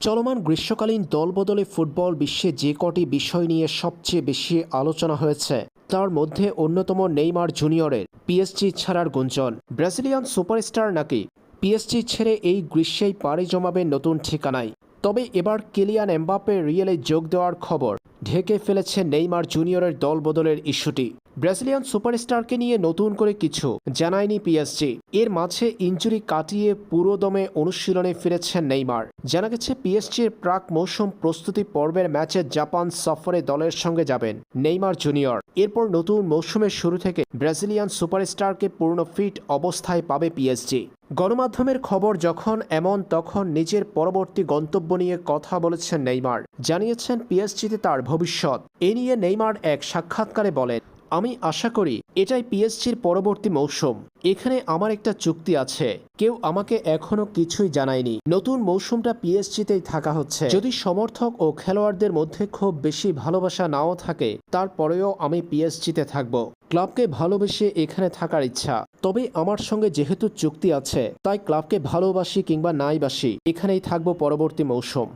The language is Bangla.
চলমান গ্রীষ্মকালীন দলবদলে ফুটবল বিশ্বে যে কটি বিষয় নিয়ে সবচেয়ে বেশি আলোচনা হয়েছে, তার মধ্যে অন্যতম নেইমার জুনিয়রের পিএসজি ছাড়ার গুঞ্জন। ব্রাজিলিয়ান সুপারস্টার নাকি পিএসজি ছেড়ে এই গ্রীষ্মেই পাড়ি জমাবে নতুন ঠিকানায়? তবে এবার কিলিয়ান এমবাপ্পে রিয়েলে যোগ দেওয়ার খবর, ঢেকে ফেলেছে নেইমার জুনিয়রের দল বদলের ইস্যুটি। ব্রাজিলিয়ান সুপারস্টারকে নিয়ে নতুন করে কিছু জানায়নি পিএসজি। এর মাঝে ইঞ্জুরি কাটিয়ে পুরোদমে অনুশীলনে ফিরেছেন নেইমার। জানা গেছে, পিএসজির প্রাক মৌসুম প্রস্তুতি পর্বের ম্যাচে জাপান সফরে দলের সঙ্গে যাবেন নেইমার জুনিয়র। এরপর নতুন মৌসুমের শুরু থেকে ব্রাজিলিয়ান সুপারস্টারকে পূর্ণ ফিট অবস্থায় পাবে পিএসজি। গণমাধ্যমের খবর যখন এমন, তখন নিজের পরবর্তী গন্তব্য নিয়ে কথা বলেছেন নেইমার। জানিয়েছেন, পিএসজিতে তার ভবিষ্যৎ। এ নিয়ে নেইমার এক সাক্ষাৎকারে বলেন আমি আশা করি এটাই পিএসজির পরবর্তী মৌসুম। এখানে আমার একটা চুক্তি আছে। কেউ আমাকে এখনও কিছুই জানায়নি। নতুন মৌসুমটা পিএসজিতেই থাকা হচ্ছে। যদি সমর্থক ও খেলোয়াড়দের মধ্যে খুব বেশি ভালোবাসা নাও থাকে, তারপরেও আমি পিএসজিতে থাকব। ক্লাবকে ভালোবেসে এখানে থাকার ইচ্ছা। তবে আমার সঙ্গে যেহেতু চুক্তি আছে, তাই ক্লাবকে ভালোবাসি কিংবা নাই বাসি, এখানেই থাকব পরবর্তী মৌসুম।